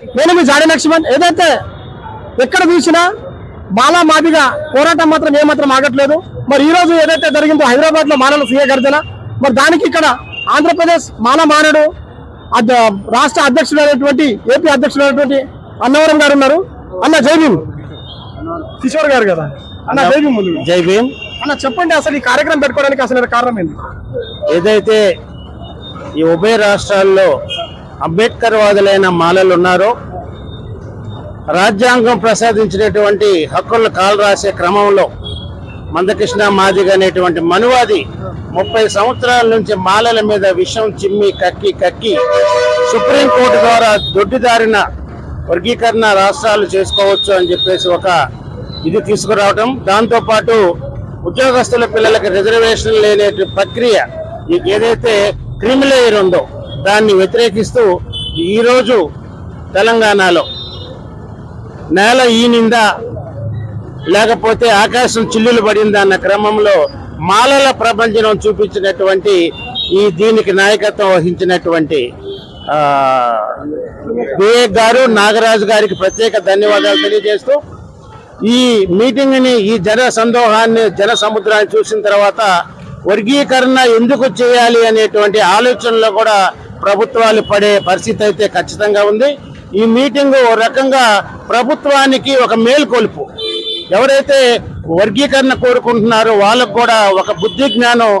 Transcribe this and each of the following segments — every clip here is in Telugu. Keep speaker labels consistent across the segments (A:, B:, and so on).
A: నేను మీ జాడి లక్ష్మణ్. ఏదైతే ఎక్కడ చూసినా మాలా మాదిగా పోరాటం మాత్రం ఏమాత్రం ఆగట్లేదు. మరి ఈ రోజు ఏదైతే జరిగిందో హైదరాబాద్లో మాలల సీఏ గర్జన. మరి దానికి ఇక్కడ ఆంధ్రప్రదేశ్ మాల మానడు రాష్ట్ర అధ్యక్షుడైనటువంటి ఏపీ అధ్యక్షుడైనటువంటి అన్నవరం గారు ఉన్నారు. అన్న జై భీమ్. కిషోర్ గారు కదా? అన్న జై భీమ్ ముందు.
B: జై భీమ్.
A: అన్న చెప్పండి అసలు ఈ కార్యక్రమం పెట్టుకోవడానికి అసలు కారణం ఏంటి
B: ఏదైతే ఈ ఉభయ రాష్ట్రాల్లో అంబేద్కర్ వాదులైన మాలలు ఉన్నారో రాజ్యాంగం ప్రసాదించినటువంటి హక్కులను కాలు రాసే క్రమంలో మందకృష్ణ మాదిగ అనేటువంటి మనువాది ముప్పై సంవత్సరాల నుంచి మాలల మీద విషం చిమ్మి కక్కి కక్కి సుప్రీంకోర్టు ద్వారా దొడ్డిదారిన వర్గీకరణ రాష్ట్రాలు చేసుకోవచ్చు అని చెప్పేసి ఒక ఇది తీసుకురావటం. దాంతోపాటు ఉద్యోగస్తుల పిల్లలకి రిజర్వేషన్ లేని ప్రక్రియ ఏదైతే క్రిమిలేయర్ ఉందో దాన్ని వ్యతిరేకిస్తూ ఈరోజు తెలంగాణలో నేల ఈనిందా లేకపోతే ఆకాశం చిల్లులు పడిందా అన్న క్రమంలో మాలల ప్రపంచం చూపించినటువంటి ఈ దీనికి నాయకత్వం వహించినటువంటి ఆ, వివేక్ గారు నాగరాజు గారికి ప్రత్యేక ధన్యవాదాలు తెలియజేస్తూ ఈ మీటింగ్ని ఈ జన సందోహాన్ని జన సముద్రాన్ని చూసిన తర్వాత వర్గీకరణ ఎందుకు చేయాలి అనేటువంటి ఆలోచనలో కూడా ప్రభుత్వాలు పడే పరిస్థితి అయితే ఖచ్చితంగా ఉంది. ఈ మీటింగ్ ఓ రకంగా ప్రభుత్వానికి ఒక మేల్కొలుపు. ఎవరైతే వర్గీకరణ కోరుకుంటున్నారో వాళ్ళకు కూడా ఒక బుద్ధి జ్ఞానం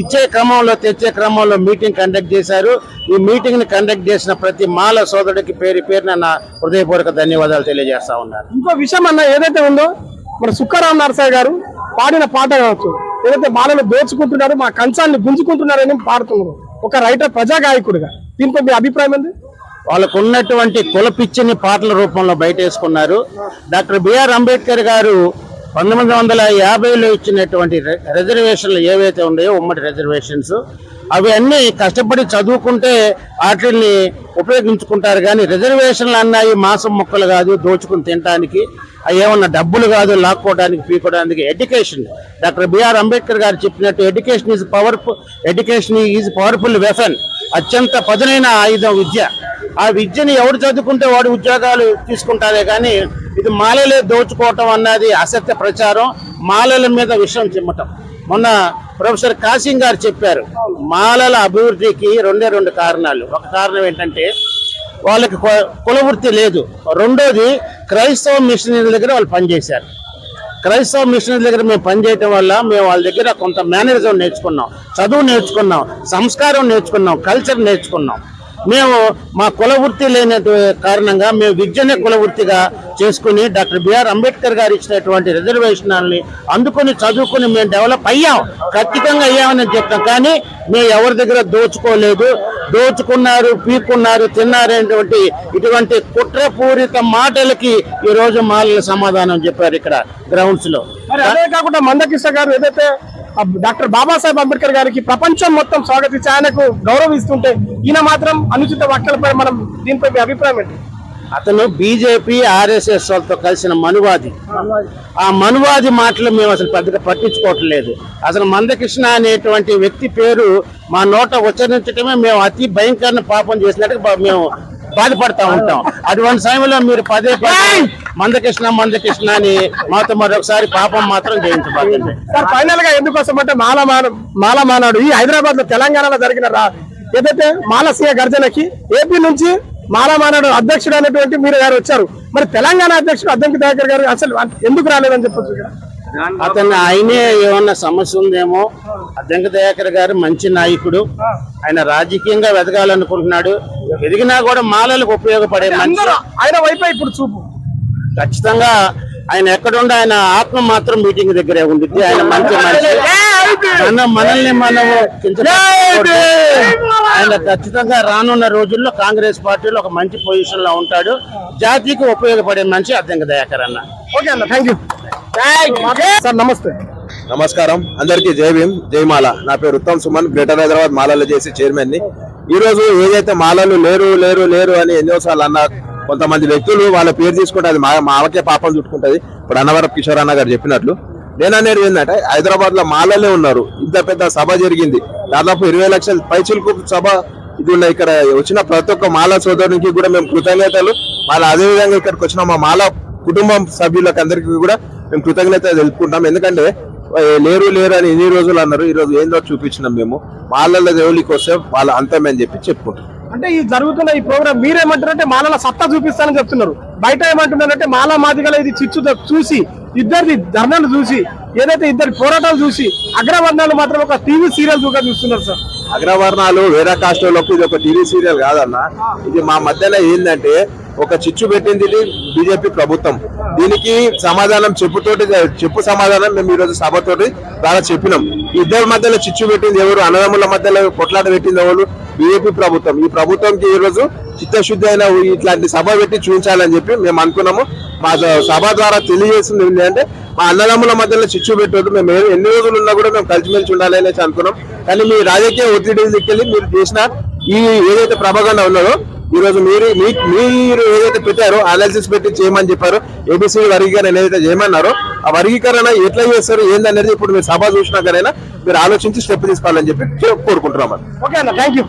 B: ఇచ్చే క్రమంలో తెచ్చే క్రమంలో మీటింగ్ కండక్ట్ చేశారు. ఈ మీటింగ్ని కండక్ట్ చేసిన ప్రతి మాల సోదరుడికి పేరు పేరున నా హృదయపూర్వక ధన్యవాదాలు తెలియజేస్తా ఉన్నాను.
A: ఇంకో విషయం అన్న ఏదైతే ఉందో మన సుక్కరాం నరసాయి గారు పాడిన పాట కావచ్చు. ఏదైతే బాలను దోచుకుంటున్నారు మా కంచాన్ని గుంజుకుంటున్నారని పాడుతున్నారు. ఒక రైటర్ ప్రజా గాయకుడిగా దీనిపై మీ అభిప్రాయం ఏంది?
B: వాళ్ళకు ఉన్నటువంటి కులపిచ్చిని పాటల రూపంలో బయట వేసుకున్నారు డాక్టర్ బిఆర్ అంబేద్కర్ గారు పంతొమ్మిది వందల యాభైలో ఇచ్చినటువంటి రి- రిజర్వేషన్లు ఏవైతే ఉన్నాయో ఉమ్మడి రిజర్వేషన్స్ అవి అన్నీ కష్టపడి చదువుకుంటే వాటిని ఉపయోగించుకుంటారు కానీ రిజర్వేషన్లు అన్నాయి మాసం మొక్కలు కాదు దోచుకుని తినడానికి ఏమన్నా డబ్బులు కాదు లాక్కోవడానికి పీకోవడానికి education doctor BR Ambedkar garu చెప్పినట్టు education is powerful education is powerful weapon అత్యంత పదునైన ఆయుధం విద్య. ఆ విద్యని ఎవరు చదువుకుంటే వాడు ఉద్యోగాలు తీసుకుంటారే కానీ ఇది మాలలే దోచుకోవటం అన్నది అసత్య ప్రచారం. మాలల మీద విషయం చిమ్మటం. మొన్న ప్రొఫెసర్ కాసింగ్ గారు చెప్పారు మాలల అభివృద్ధికి రెండే రెండు కారణాలు. ఒక కారణం ఏంటంటే వాళ్ళకి కులవృత్తి లేదు. రెండోది క్రైస్తవ మిషనరీల దగ్గర వాళ్ళు పనిచేశారు. క్రైస్తవ మిషనరీ దగ్గర మేము పనిచేయటం వల్ల మేము వాళ్ళ దగ్గర కొంత మేనరిజం నేర్చుకున్నాం. చదువు నేర్చుకున్నాం సంస్కారం నేర్చుకున్నాం కల్చర్ నేర్చుకున్నాం. మేము మా కుల వృత్తి లేని కారణంగా మేము విద్యనే కుల వృత్తిగా చేసుకుని డాక్టర్ బిఆర్ అంబేద్కర్ గారు ఇచ్చినటువంటి రిజర్వేషన్లని అందుకొని చదువుకుని మేము డెవలప్ అయ్యాం ఖచ్చితంగా అయ్యామని చెప్తాం. కానీ మేము ఎవరి దగ్గర దోచుకోలేదు. దోచుకున్నారు పీక్కున్నారు తిన్నారనేటువంటి ఇటువంటి కుట్రపూరిత మాటలకి ఈ రోజు మాలల సమాధానం చెప్పారు ఇక్కడ గ్రౌండ్స్లో.
A: మరి అదే కాకుండా మందకిష్ట గారు ఏదైతే డాక్టర్ బాబాసాహెబ్ అంబేద్కర్ గారికి ప్రపంచం మొత్తం స్వాగతించి ఆయనకు గౌరవిస్తుంటే ఈయన మాత్రం అనుచిత వ్యాఖ్యలపై మనం దీనిపై మీ అభిప్రాయం ఏంటి?
B: అతను బీజేపీ ఆర్ఎస్ఎస్ వాళ్ళతో కలిసిన మనువాది. ఆ మనువాది మాటలు మేము అసలు పెద్దగా పట్టించుకోవట్లేదు అసలు మందకృష్ణ అనేటువంటి వ్యక్తి పేరు మా నోట ఉచ్చరించడమే మేము అతి భయంకరమైన పాపం చేసినట్టుగా బా- మేము బాధపడతా ఉంటాం. అటువంటి సమయంలో మీరు పదే పదే మందకృష్ణ మందకృష్ణ అని మాతో మరొకసారి పాపం మాత్రం చేయించబోతుంది
A: సార్ ఫైనల్గా ఎందుకోసం అంటే మాల మాల మానాడు ఈ హైదరాబాద్లో తెలంగాణలో జరిగిన ఏదైతే మాలసీయ గర్జనకి ఏపీ నుంచి మాల మానాడు అధ్యక్షుడు అనేటువంటి మీరు గారు వచ్చారు. మరి తెలంగాణ అధ్యక్షుడు అద్దంకి దయాకర్ గారు అసలు ఎందుకు రాలేదని చెప్పొచ్చు
B: అతను ఆయనే ఏమన్నా సమస్య ఉందేమో? అద్దంక దయాకర్ గారు మంచి నాయకుడు. ఆయన రాజకీయంగా వెదగాలనుకుంటున్నాడు. ఎదిగినా కూడా మాలలకు ఉపయోగపడే
A: ఆయన వైపే ఇప్పుడు చూపు.
B: ఖచ్చితంగా ఆయన ఎక్కడుండే ఆయన ఆత్మ మాత్రం మీటింగ్ దగ్గరే ఉండిద్ది. ఆయన మంచి మనిషి. మన మనల్ని మనము కించపరచకూడదు. ఆయన ఖచ్చితంగా రానున్న రోజుల్లో కాంగ్రెస్ పార్టీలో ఒక మంచి పొజిషన్లో ఉంటాడు. జాతికి ఉపయోగపడే మనిషి అద్దంక దయాకర్ అన్న.
A: ఓకే అన్న థ్యాంక్ యూ సార్ నమస్తే.
C: నమస్కారం. అందరికీ జై భీమ్ జై మాల. నా పేరు ఉత్తమ్ సుమన్ గ్రేటర్ హైదరాబాద్ మాలలు చేసి చైర్మన్ని ఈ రోజు ఏదైతే మాలలు లేరు లేరు లేరు అని ఎన్నోసార్లు అన్న కొంతమంది వ్యక్తులు వాళ్ళ పేరు తీసుకుంటే అది మా మావకే పాపం చుట్టుకుంటుంది. ఇప్పుడు అన్నవరం కిషోర్ అన్న గారు చెప్పినట్లు. నేను అనేది ఏంటంటే హైదరాబాద్లో మాలలే ఉన్నారు. ఇంత పెద్ద సభ జరిగింది. దాదాపు ఇరవై లక్షల పైచులకు సభ ఇది ఉన్న ఇక్కడ వచ్చిన ప్రతి ఒక్క మాల సోదరునికి కూడా మేము కృతజ్ఞతలు. వాళ్ళ అదే విధంగా ఇక్కడికి వచ్చిన మా మాల కుటుంబం సభ్యులకు అందరికీ కూడా మేము కృతజ్ఞత తెలుపుకుంటాం. ఎందుకంటే లేరు లేరు అని ఎన్ని రోజులు అన్నారు. ఈ రోజు ఏందో చూపించినాం మేము. మాలల దేవుళ్ళకి వస్తే వాళ్ళ అంతమే అని చెప్పి చెప్పుకుంటాం.
A: అంటే ఈ జరుగుతున్న ఈ ప్రోగ్రామ్ మీరేమంటారంటే మాలల సత్తా చూపిస్తానని చెప్తున్నారు. బయట ఏమంటున్నారంటే మాలా మాదిగల ఇది చిచ్చు చూసి ఇద్దరిది ధర్నాలు చూసి ఏదైతే ఇద్దరి పోరాటాలు చూసి అగ్రవర్ణాలు మాత్రం ఒక టీవీ సీరియల్ చూగా చూస్తున్నారు సార్.
C: అగ్రవర్ణాలు వేరే కాస్టోళ్ళకు ఇది ఒక టీవీ సీరియల్ కాదన్న. ఇది మా మధ్యలో ఏంటంటే ఒక చిచ్చు పెట్టింది ఇది బీజేపీ ప్రభుత్వం. దీనికి సమాధానం చెప్పుతోటి చెప్పు సమాధానం మేము ఈరోజు రోజు సభతోటి ద్వారా చెప్పినాం. ఇద్దరి మధ్యలో చిచ్చు పెట్టింది ఎవరు? అన్నదమ్ముల మధ్యలో కొట్లాట పెట్టింది ఎవరు? బీజేపీ ప్రభుత్వం. ఈ ప్రభుత్వంకి ఈ రోజు చిత్తశుద్ధి అయిన ఇట్లాంటి సభ పెట్టి చూపించాలని చెప్పి మేము అనుకున్నాము. మా సభ ద్వారా తెలియజేసింది ఏంటంటే మా అన్నదమ్ముల మధ్యలో చిచ్చు పెట్టొద్దు. మేము ఎన్ని రోజులు ఉన్నా కూడా మేము కలిసిమెలిసి ఉండాలి అనేసి అనుకున్నాం. కానీ మీ రాజకీయ ఒత్తిడి దిక్కెళ్ళి మీరు చేసిన ఈ ఏదైతే ప్రభగండ ఉన్నదో ఈ రోజు మీరు మీ- మీరు ఏదైతే పెట్టారో అనాలిసిస్ పెట్టి చేయమని చెప్పారు. ఏబిసి వర్గీకరణ ఏదైతే చేయమన్నారో ఆ వర్గీకరణ ఎట్లా చేస్తారు ఏందనేది ఇప్పుడు మీరు సభ చూసినాకనైనా మీరు ఆలోచించి స్టెప్ తీసుకోవాలని చెప్పి కోరుకుంటున్నాం
A: ఓకే అన్న థ్యాంక్ యూ